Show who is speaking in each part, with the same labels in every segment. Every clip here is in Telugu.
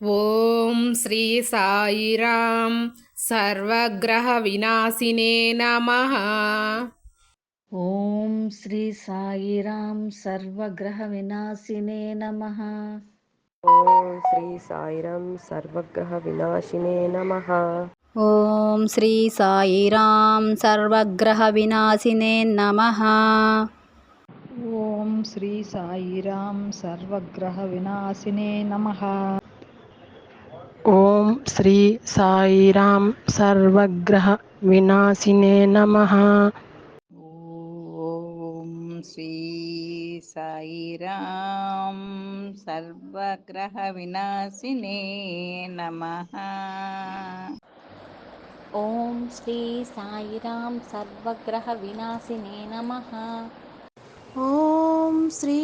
Speaker 1: ఓం శ్రీ సాయిరాం సర్వగ్రహ వినాశినే నమ.
Speaker 2: ఓం శ్రీ సాయిరాం సర్వగ్రహ వినాశినే నమ.
Speaker 3: ఓం శ్రీ సాయిరం సర్వగ్రహ వినాశినే నమ.
Speaker 4: ఓం శ్రీ సాయిరాం సర్వగ్రహ వినాశినే నమ.
Speaker 2: ఓం శ్రీ సాయిరాం సర్వగ్రహ వినాశినే నమ.
Speaker 5: ఓం శ్రీ సాయిరాం సర్వగ్రహ వినాశినే నమ.
Speaker 6: ఓం శ్రీ సాయిరాం సర్వగ్రహ వినాశినే నమ.
Speaker 4: ఓం శ్రీ సాయిరాం సర్వగ్రహ వినాశినే నమ.
Speaker 7: ఓం శ్రీ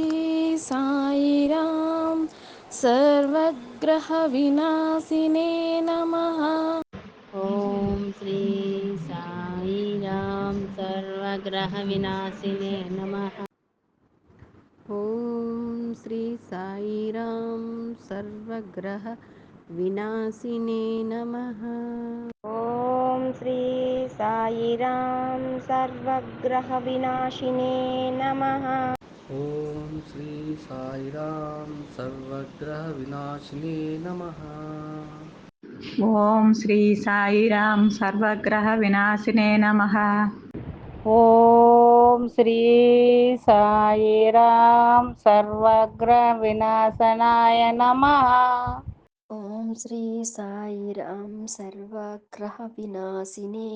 Speaker 7: సాయిరాం सर्वग्रहविनाशिने नमः ॐ
Speaker 4: श्री साई राम सर्वग्रहविनाशिने नमः ॐ श्री साई राम सर्वग्रह विनाशिने नमः
Speaker 3: ॐ श्री साई राम सर्वग्रहविनाशिने नमः
Speaker 8: ఓం శ్రీ సాయిరాం సర్వగ్రహ వినాశినే నమ.
Speaker 9: ఓం శ్రీ సాయిరాం సర్వగ్రహ వినాశినే నమ.
Speaker 6: ఓం శ్రీ సాయిరాం సర్వగ్రహ వినాశనాయ నమ.
Speaker 7: ఓం శ్రీ సాయిరాం సర్వగ్రహ వినాశినే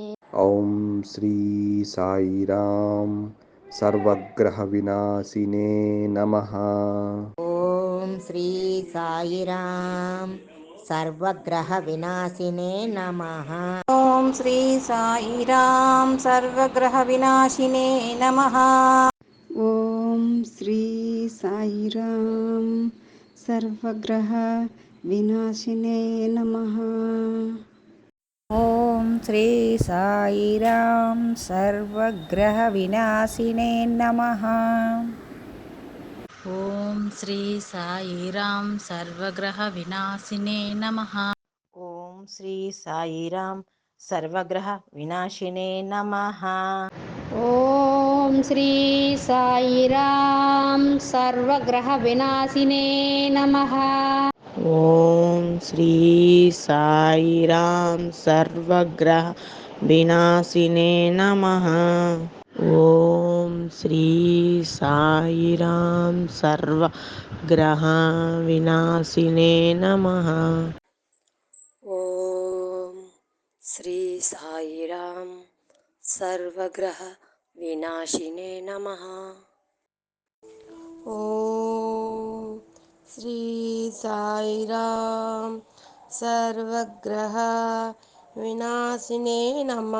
Speaker 10: ఓం శ్రీ సాయిరాం सर्वग्रहविनाशिने
Speaker 11: नमः। ॐ श्री सायिरां सर्वग्रहविनाशिने नमः।
Speaker 6: ॐ श्री सायिरां सर्वग्रहविनाशिने नमः। ॐ
Speaker 4: श्री साई रां सर्वग्रहविनाशिने नमः। ॐ
Speaker 6: श्री साईरां सर्वग्रहविनाशिने नमः। ॐ श्री
Speaker 2: साईरां सर्वग्रहविनाशिने नमः। ॐ श्री साईरां
Speaker 11: सर्वग्रहविनाशिने नमः। ॐ श्री साईरां सर्वग्रहविनाशिने
Speaker 4: नमः। ॐ श्री सायिरां सर्वग्रह विनाशिने
Speaker 11: नमः। ॐ श्री सायिरां सर्वग्रहविनाशिने नमः। ॐ श्री साईरां सर्वग्रह विनाशिने नमः।
Speaker 7: ॐ శ్రీ సాయిరాం సర్వగ్రహ వినాశినే నమ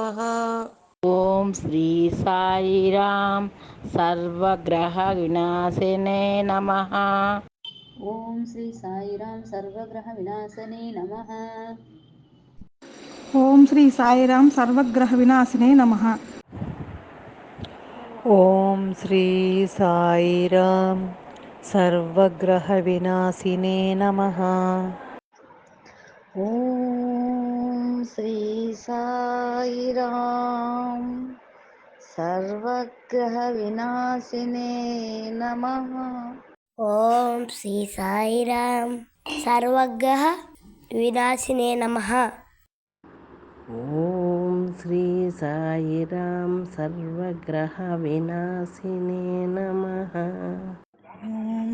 Speaker 7: ఓం శ్రీ సాయిరాం సర్వగ్రహ వినాశినే నమ
Speaker 6: ఓం శ్రీ సాయిరాం సర్వగ్రహ వినాశినే నమ
Speaker 4: ఓం శ్రీ సాయిరాం సర్వగ్రహ వినాశనే నమ
Speaker 9: ఓం శ్రీ సాయిరాం సర్వగ్రహ వినాశినే నమ.
Speaker 2: ఓం శ్రీ సాయిరాం సర్వగ్రహ వినాశినే నమ. ఓం శ్రీ సాయిరాం సర్వగ్రహ వినాశినే నమ.
Speaker 7: ఓం శ్రీ సాయిరాం సర్వగ్రహ వినాశినే నమ.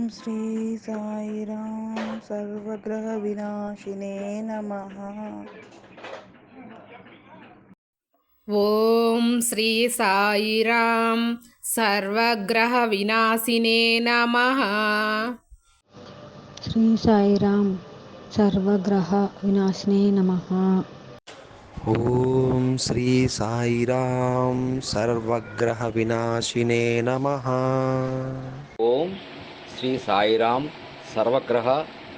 Speaker 11: श्री साई राम
Speaker 2: सर्वग्रह विनाशिने नमः। ॐ श्री साई
Speaker 1: राम सर्वग्रह विनाशिने नमः। श्री साई
Speaker 4: राम सर्वग्रह विनाशिने नमः। ॐ
Speaker 10: श्री साई राम सर्वग्रह विनाशिने नमः।
Speaker 8: ॐ శ్రీ సాయిరాం సర్వగ్రహ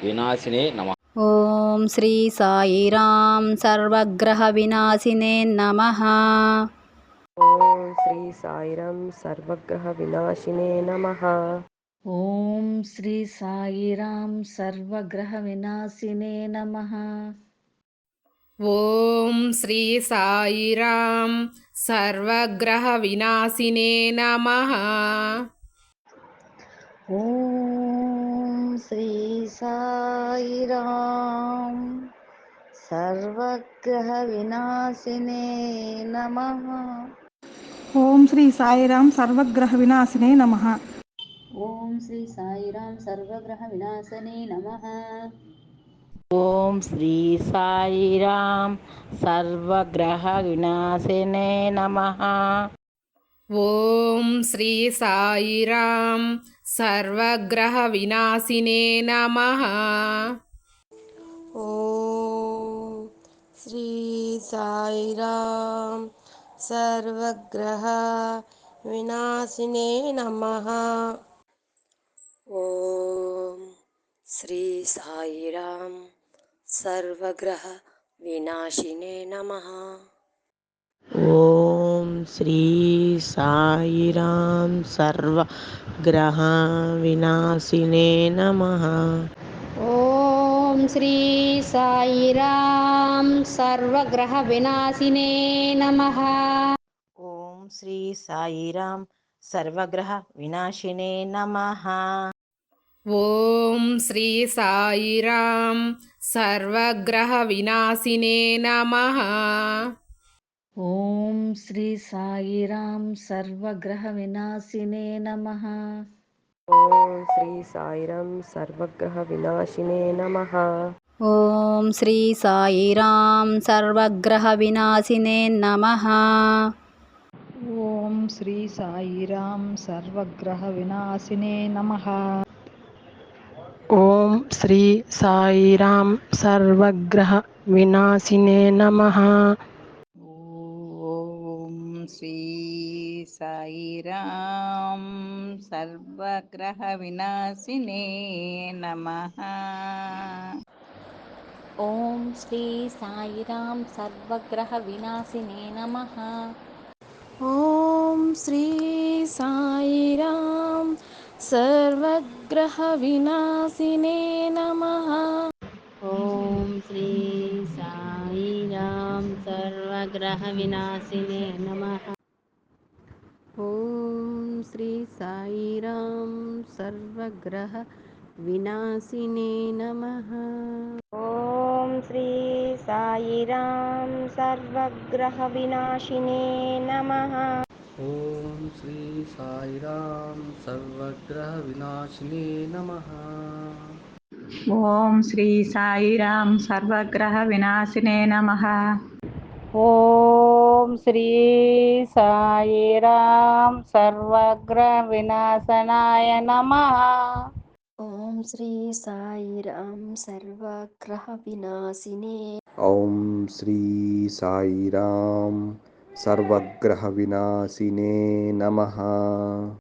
Speaker 8: వినాశినే నమ.
Speaker 4: ఓం శ్రీ సాయిరాం సర్వగ్రహ వినాశినే నమ.
Speaker 3: ఓం శ్రీ సాయిరం సర్వగ్రహ వినాశినే నమ.
Speaker 12: ఓం శ్రీ సాయిరాం సర్వగ్రహ వినాశినే నమ.
Speaker 7: ఓం శ్రీ సాయిరాం సర్వగ్రహ వినాశినే నమ.
Speaker 2: ॐ श्री साईराम सर्वग्रहविनाशिने नमः ॐ
Speaker 13: श्री साईराम सर्वग्रहविनाशिने नमः ॐ श्री
Speaker 12: साईराम सर्वग्रहविनाशने नमः ॐ श्री साईराम
Speaker 1: सर्वग्रहविनाशिने नमः ॐ श्री साईराम सर्वग्रहविनाशिने
Speaker 7: नमः। ॐ श्री सायिरां सर्वग्रहविनाशिने नमः।
Speaker 11: ॐ श्री साईरां सर्वग्रहविनाशिने नमः। ॐ ఓం శ్రీ సాయిరాం సర్వగ్రహ వినాశినే నమ.
Speaker 14: ఓం శ్రీ సాయిరాం సర్వగ్రహ వినాశినే నమ.
Speaker 12: ఓం శ్రీ సాయిరాం సర్వగ్రహ వినాశినే నమ.
Speaker 1: ఓం శ్రీ సాయిరాం సర్వగ్రహ వినాశినే నమ.
Speaker 7: ఓం శ్రీ సాయిరాం సర్వగ్రహ వినాశినే నమ.
Speaker 12: ఓం శ్రీ సాయిరాం సర్వగ్రహ వినాశినే నమ.
Speaker 15: ఓం శ్రీ సాయిరాం సర్వగ్రహ వినాశినే నమ.
Speaker 12: ఓం శ్రీ సాయిరాం సర్వగ్రహ వినాశినే నమ.
Speaker 2: ఓం శ్రీ సాయిరాం సర్వగ్రహ వినాశినే నమ.
Speaker 16: साईरां सर्वग्रहविनाशिने नमः
Speaker 1: ॐ श्री साईरां सर्वग्रहविनाशिने नमः ॐ
Speaker 12: श्री साईरां सर्वग्रहविनाशिने नमः ॐ श्री
Speaker 11: साईरां सर्वग्रहविनाशिने नमः ॐ श्री साईरां
Speaker 12: सर्वग्रह विनाशिने नमः। ओम श्री साई राम सर्वग्रह विनाशिने नमः। ओम श्री
Speaker 15: साई राम सर्वग्रह विनाशिने नमः। ओम
Speaker 6: श्री साई राम सर्वग्रह विनाशिने नमः।
Speaker 13: ఓం శ్రీ సాయిరాం సర్వగ్ర వినాశనాయ నమ.
Speaker 1: ఓం శ్రీ సాయిరాం సర్వగ్రహ వినాశినే.
Speaker 11: ఓం శ్రీ సాయిరాం సర్వగ్రహ వినాశినే
Speaker 17: నమ.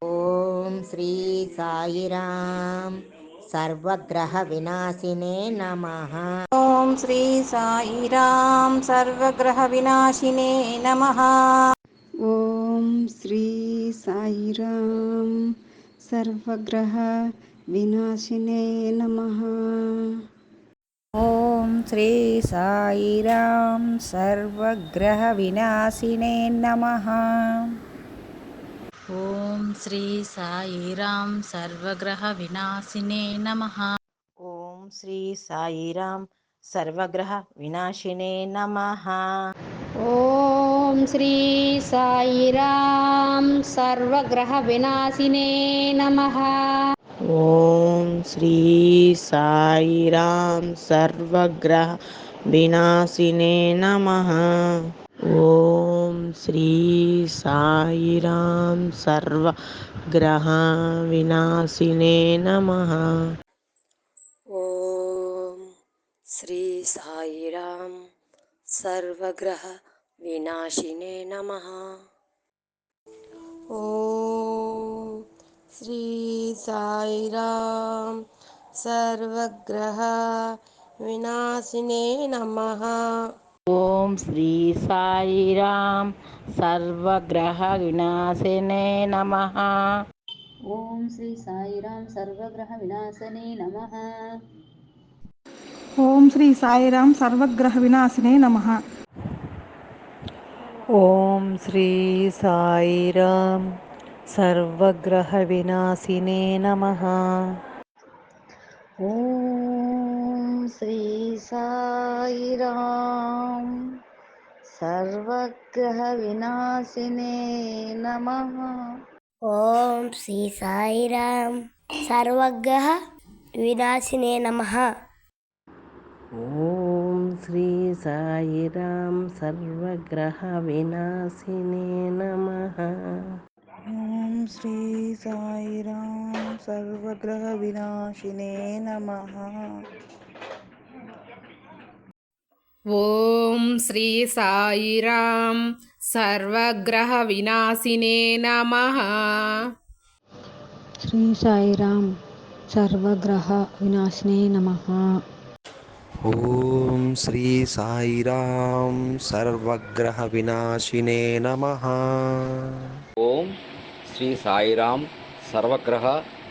Speaker 1: ఓం శ్రీ సాయిరాం సర్వగ్రహ వినాశినే నమ. ఓం శ్రీ సాయిరాం సర్వగ్రహ వినాశినే నమ.
Speaker 12: ఓం శ్రీ సాయిరాం సర్వగ్రహ వినాశినే నమ.
Speaker 1: ఓం శ్రీ సాయిరాం సర్వగ్రహ వినాశినే నమ.
Speaker 12: ఓం శ్రీ సాయిరాం సర్వగ్రహ వినాశినే నమ.
Speaker 1: ఓం శ్రీ సాయిరాం సర్వగ్రహ వినాశినే నమ.
Speaker 12: ఓం శ్రీ సాయిరాం సర్వగ్రహ వినాశినే నమ.
Speaker 14: ఓం శ్రీ సాయిరాం సర్వగ్రహ వినాశినే నమ. ॐ श्री साईराम सर्वग्रहविनाशिने नमः। ॐ
Speaker 11: श्री साईराम विनाशिने नमः। ॐ श्री साईराम सर्वग्रहविनाशिने नमः। ओम श्री साई
Speaker 1: राम सर्वग्रह विनाशने नमः। ओम श्री
Speaker 4: साई राम सर्वग्रह विनाशने नमः। ओम
Speaker 9: श्री साई राम सर्वग्रह विनाशने नमः।
Speaker 2: ओम श्री साई राम सर्वग्रह विनाशिने नमः। ओम సాయిరాం సర్వగ్రహ వినాశినే నమ.
Speaker 7: ఓం శ్రీ సాయిరాం సర్వగ్రహ వినాశినే నమ.
Speaker 11: ఓం శ్రీ సాయిరాం సర్వగ్రహ వినాశినే నమ.
Speaker 2: ఓం శ్రీ సాయిరాం సర్వగ్రహ వినాశినే నమ.
Speaker 1: ఓం శ్రీ సాయిరాం సర్వగ్రహ వినాశినే నమ.
Speaker 4: శ్రీ సాయిరాం సర్వగ్రహ వినాశనే నమ.
Speaker 10: ఓం శ్రీ సాయిరాం సర్వగ్రహ వినాశినే నమ.
Speaker 8: ఓం శ్రీ సాయిరాం సర్వగ్రహ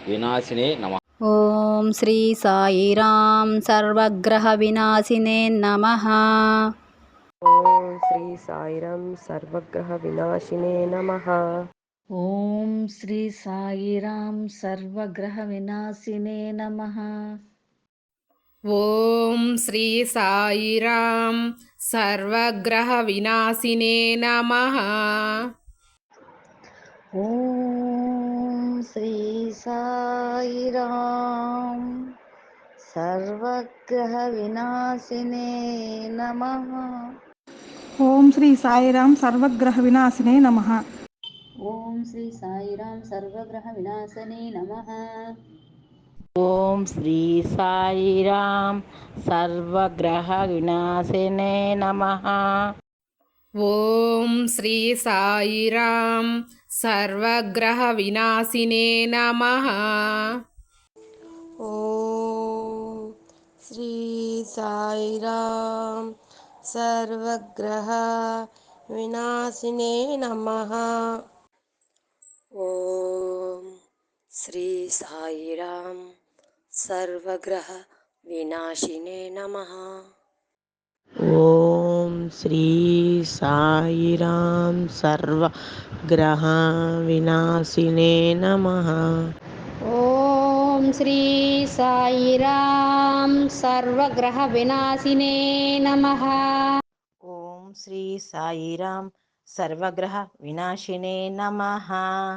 Speaker 8: వినాశినే నమ.
Speaker 4: ఓం శ్రీ సాయిరాం సర్వగ్రహ వినాశినే నమ.
Speaker 3: ఓం శ్రీ సాయిరాం సర్వగ్రహ వినాశినే నమ.
Speaker 2: ఓం శ్రీ సాయిరాం సర్వగ్రహ వినాశినే నమ.
Speaker 1: ఓం శ్రీ సాయిరాం సర్వగ్రహ వినాశినే నమ.
Speaker 2: ఓం శ్రీ సాయిరాం సర్వగ్రహ వినాశినే నమ.
Speaker 9: ఓం శ్రీ సాయిరాం సర్వగ్రహ వినాశినే నమ.
Speaker 4: ఓం శ్రీ సాయిరాం సర్వగ్రహ వినాశనే నమ.
Speaker 11: ఓం శ్రీ సాయిరాం సర్వగ్రహ వినాశినే నమ.
Speaker 1: ఓం శ్రీ సాయిరాం सर्वग्रहविनाशिने नमः। ॐ
Speaker 7: श्री सर्वग्रह विनाशिने नमः। ॐ श्री सर्वग्रह विनाशिने नमः। ओम श्री साई
Speaker 11: राम सर्व ग्रह विनाशिने नमः। ओम
Speaker 4: श्री साई राम सर्व ग्रह विनाशिने
Speaker 6: नमः। ओम श्री साई राम साईरां सर्वग्रहविनाशिने नमः।